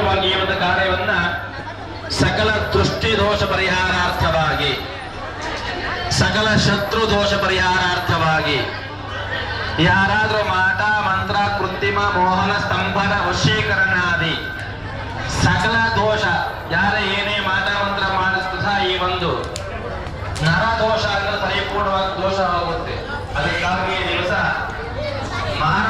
ವಿಶೇಷವಾಗಿ ಈ ಒಂದು ಕಾರ್ಯವನ್ನ ಸಕಲ ದೃಷ್ಟಿ ದೋಷ ಪರಿಹಾರಾರ್ಥವಾಗಿ, ಸಕಲ ಶತ್ರು ದೋಷ ಪರಿಹಾರಾರ್ಥವಾಗಿ, ಯಾರಾದರೂ ಮಾಟ, ಮಂತ್ರ ಕೃತ್ರಿಮ ಮೋಹನ, ಸ್ತಂಭನ ವಶೀಕರಣಾದಿ ಸಕಲ ದೋಷ, ಯಾರ ಏನೇ ಮಾಟ, ಮಂತ್ರ ಮಾಡಿಸ್ತದ ಈ ಒಂದು ನರ ದೋಷ ಅನ್ನೋ ಪರಿಪೂರ್ಣವಾಗಿ ದೋಷ ಆಗುತ್ತೆ. ಅದಕ್ಕಾಗಿ ದಿವಸ ಮಾರಮ್ಮನ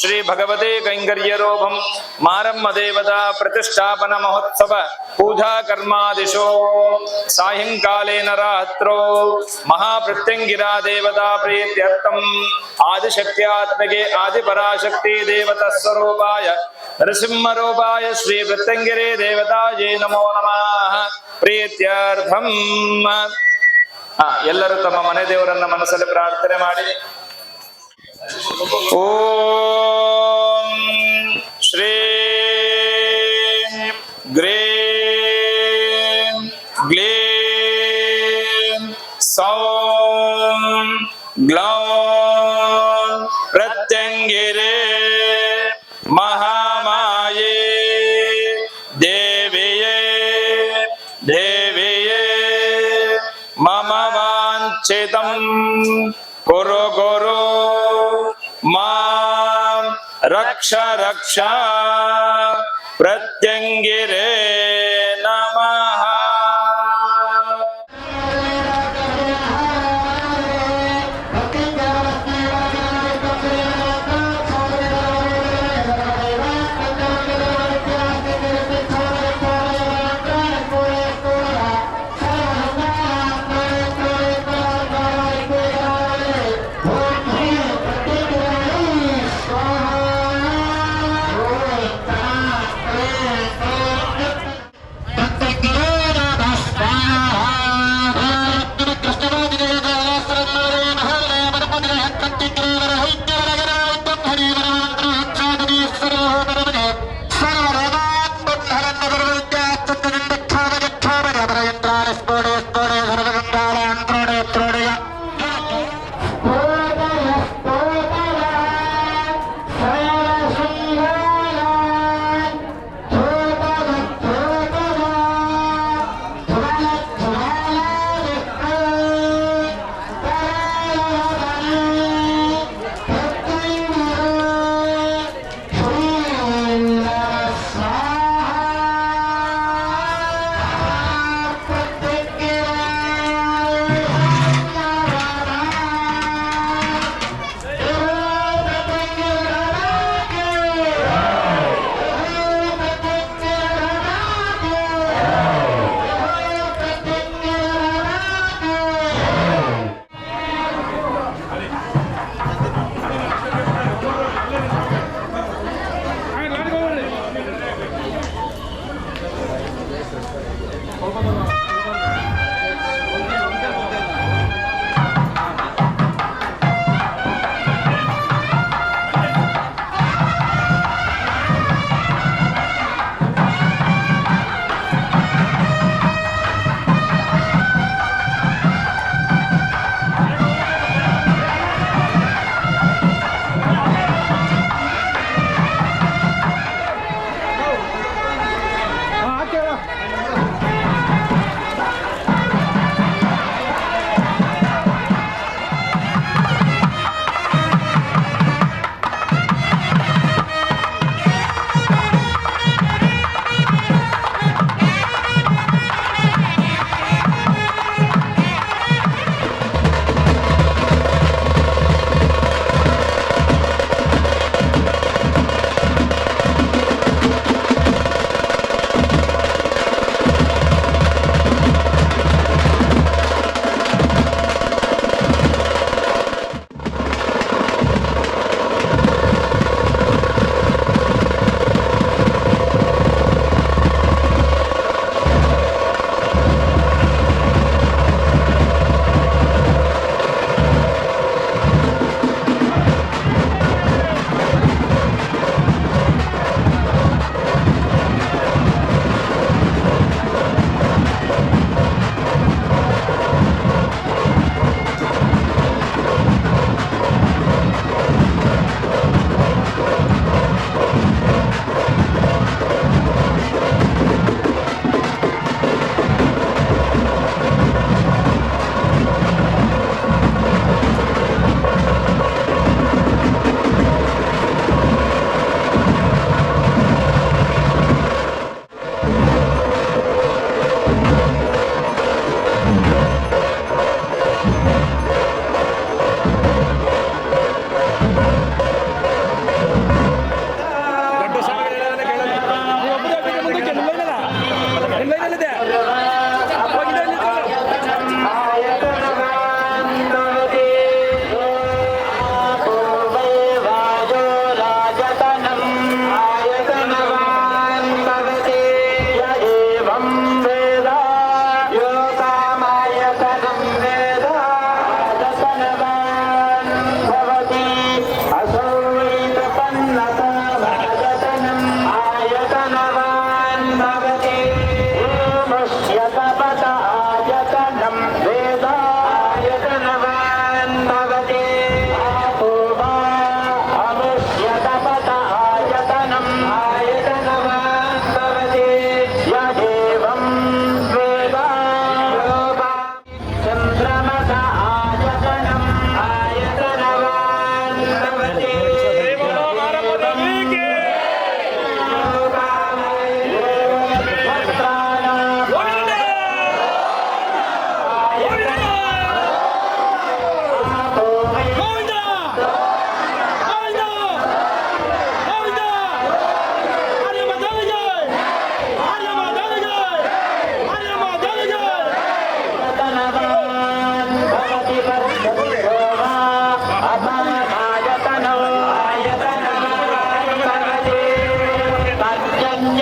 ಸರ್ವಧಾ ಮಹಾಗಣಪತಯೇ ನಮಃ ಮನಸಾ ಪೂರ್ವಕ ಪ್ರಾರ್ಥನಾದೆ ನಮಸ್ಕಾರ ಸಮರ್ಪಯಾಮಿ ಮಹಾಗಣಪತಿ ನಮಃ ರಮ್ಯಾ ಶುಭದಿತೋ ಶ್ರೀ ಭಗವತೆ ಕೈಂಕರ್ಯರೋಭಂ ಮಾರಮ್ಮ ದೇವತಾ ಪ್ರತಿಷ್ಠಾಪನ ಮಹೋತ್ಸವ ಪೂಜಾ ಕರ್ಮಾದಿಶೋ ಸಾಯಂಕಾಲೇನ ರಾತ್ರೋ ಮಹಾಪ್ರತ್ಯಂಗಿರಾ ದೇವತಾ ಪ್ರೀತ್ಯರ್ಥಂ ಆದಿಶಕ್ತ್ಯಾತ್ಮಗೆ ಆದಿಪರಾಶಕ್ತಿ ದೇವತಾ ಸ್ವರೂಪಾಯ ನರಸಿಂಹರೂಪಾಯ ಶ್ರೀ ಪ್ರತ್ಯಂಗಿರೇ ದೇವತಾಯೇ ನಮೋ ನಮಃ ಪ್ರೀತ್ಯರ್ಥಂ ಆ, ಎಲ್ಲರೂ ತಮ್ಮ ಮನೆ ದೇವರನ್ನ ಮನಸ್ಸಲ್ಲಿ ಪ್ರಾರ್ಥನೆ ಮಾಡಿ ॐ श्रीं ग्रीं ग्लीं सौं ग्लौं प्रत्यङ्गिरे Shot.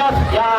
يا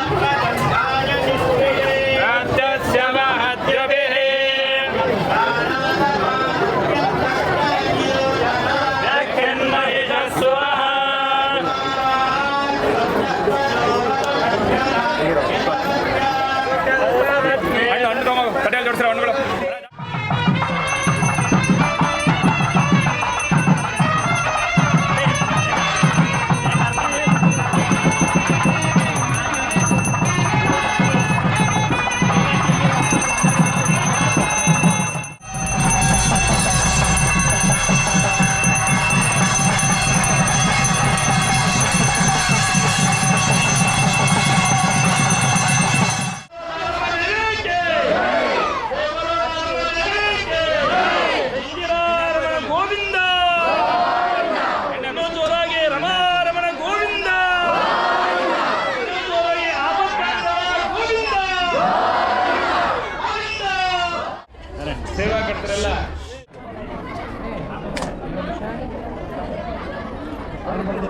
Thank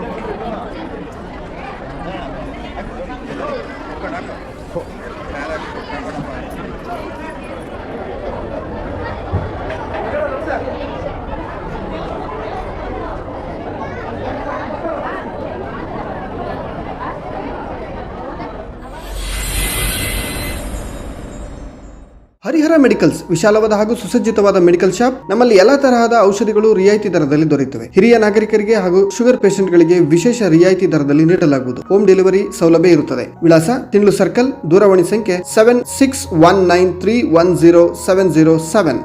you. Harihara medicals, ವಿಶಾಲವಾದ ಹಾಗೂ ಸುಸಜ್ಜಿತವಾದ ಮೆಡಿಕಲ್ ಶಾಪ್, ನಮ್ಮಲ್ಲಿ ಎಲ್ಲಾ ತರಹದ ಔಷಧಿಗಳು ರಿಯಾಯಿತಿ ದರದಲ್ಲಿ ದೊರೆಯುತ್ತವೆ. ಹಿರಿಯ ನಾಗರಿಕರಿಗೆ ಹಾಗೂ ಶುಗರ್ ಗಳಿಗೆ ವಿಶೇಷ ರಿಯಾಯಿತಿ ದರದಲ್ಲಿ ನೀಡಲಾಗುವುದು. ಹೋಮ್ ಡೆಲಿವರಿ ಸೌಲಭ್ಯ ಇರುತ್ತದೆ. ವಿಳಾಸ ತಿಂಡ್ಲು ಸರ್ಕಲ್, ದೂರವಾಣಿ ಸಂಖ್ಯೆ seven six one nine three one zero seven zero seven